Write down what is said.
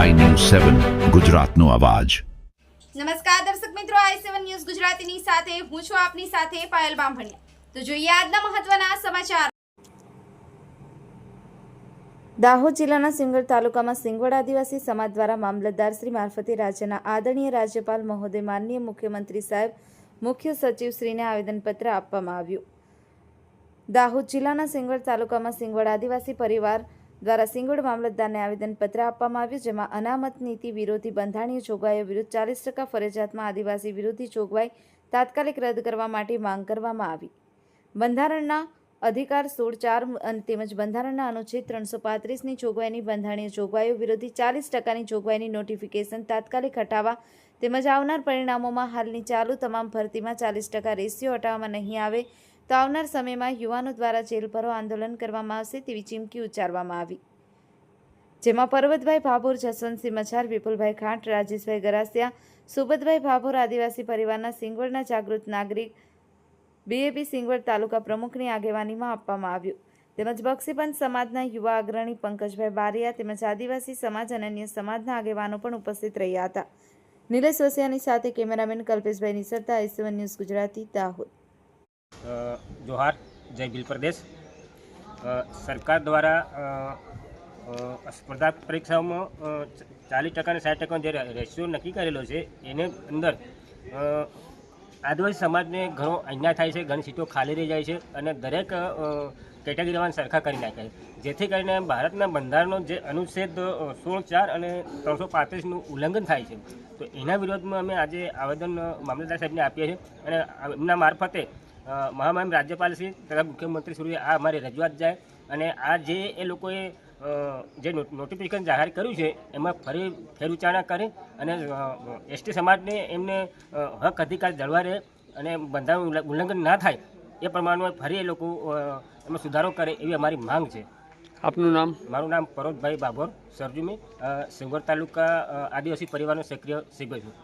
સેવન ગુજરાતનો અવાજ. નમસ્કાર દર્શક મિત્રો આઈ સેવન ન્યૂઝ ગુજરાતીની સાથે હું છું આપની સાથે પાયલ બામભણિયા. તો જોઈએ આજના મહત્વના સમાચાર. દાહોદ જિલ્લાના સિંગડ તાલુકામાં સિંગવડ આદિવાસી સમાજ દ્વારા મામલતદાર શ્રી મારફતે રાજ્યના આદરણીય રાજ્યપાલ મહોદય માનનીય મુખ્યમંત્રી સાહેબ મુખ્ય સચિવ શ્રીને આવેદનપત્ર આપવામાં આવ્યું. દાહોદ જિલ્લાના સિંગવડ તાલુકામાં સિંગવડ આદિવાસી પરિવાર દ્વારા સિંગોડ મામલતદારને આવેદનપત્ર આપવામાં આવ્યું, જેમાં અનામત નીતિ વિરોધી બંધારણીય જોગવાઈઓ વિરુદ્ધ ચાલીસ ટકા ફરજિયાતમાં આદિવાસી વિરોધી જોગવાઈ તાત્કાલિક રદ કરવા માટે માંગ કરવામાં આવી. બંધારણના અધિકાર સોળ ચાર તેમજ બંધારણના અનુચ્છેદ ત્રણસો પાંત્રીસની જોગવાઈની બંધારણીય જોગવાઈઓ વિરોધી ચાલીસ ટકાની જોગવાઈની નોટિફિકેશન તાત્કાલિક હટાવવા તેમજ આવનાર પરિણામોમાં હાલની ચાલુ તમામ ભરતીમાં ચાલીસ ટકા રેશિયો હટાવવામાં નહીં આવે તો આવનાર સમયમાં યુવાનો દ્વારા જેલ ભરો આંદોલન કરવામાં આવશે તેવી ચીમકી ઉચ્ચારવામાં આવી. જેમાં પર્વતભાઈ ભાભોર, જસવંતસિંહ મછાર, વિપુલભાઈ ખાંટ, રાજેશભાઈ ગરાસિયા સુબતભાઈ ભાભોર આદિવાસી પરિવારના સિંગવડના જાગૃત નાગરિક બીએપી સિંગવડ તાલુકા પ્રમુખની આગેવાનીમાં આપવામાં આવ્યું. તેમજ બક્ષીપંચ સમાજના યુવા અગ્રણી પંકજભાઈ બારિયા તેમજ આદિવાસી સમાજ અને અન્ય સમાજના આગેવાનો પણ ઉપસ્થિત રહ્યા હતા. નિલેશ વસિયાની સાથે cameraman Kalpeshbhai નિસરતા S one news Gujarati, Dahod. Johar, જય બિલ પ્રદેશ. સરકાર દ્વારા સ્પર્ધા પરીક્ષાઓમાં ચાલીસ ટકા અને સાઠ ટકાનો જે રેશિયો નક્કી કરેલો છે, એને અંદર આદિવાસી સમાજને ઘણો અન્યાય થાય છે, ઘણી સીટો ખાલી રહી જાય છે અને દરેક કેટેગરીમાં સરખા કરી નાખે છે. જેથી કરીને ભારતના બંધારણનો જે અનુચ્છેદ સોળ, ચાર અને ત્રણસો પાંત્રીસનું ઉલ્લંઘન થાય છે. તો એના વિરોધમાં અમે આજે આવેદન મામલતદાર સાહેબને આપીએ છીએ અને એમના મારફતે મહામહિમ રાજ્યપાલશ્રી તથા મુખ્યમંત્રીશ્રીએ આ અમારી રજૂઆત જાય અને આ જે એ લોકોએ જે નોટિફિકેશન જાહેર કર્યું છે એમાં ફરી ફેરવિચારણા કરે અને એસટી સમાજને એમને હક અધિકાર જળવા રહે અને બંધારણ ઉલ્લંઘન ના થાય એ પ્રમાણે ફરી એ લોકો એમાં સુધારો કરે એવી અમારી માંગ છે. આપનું નામ? મારું નામ પરોતભાઈ બાભોર સરજુમી સિંગોર તાલુકા આદિવાસી પરિવારનો સક્રિય સભ્ય છું.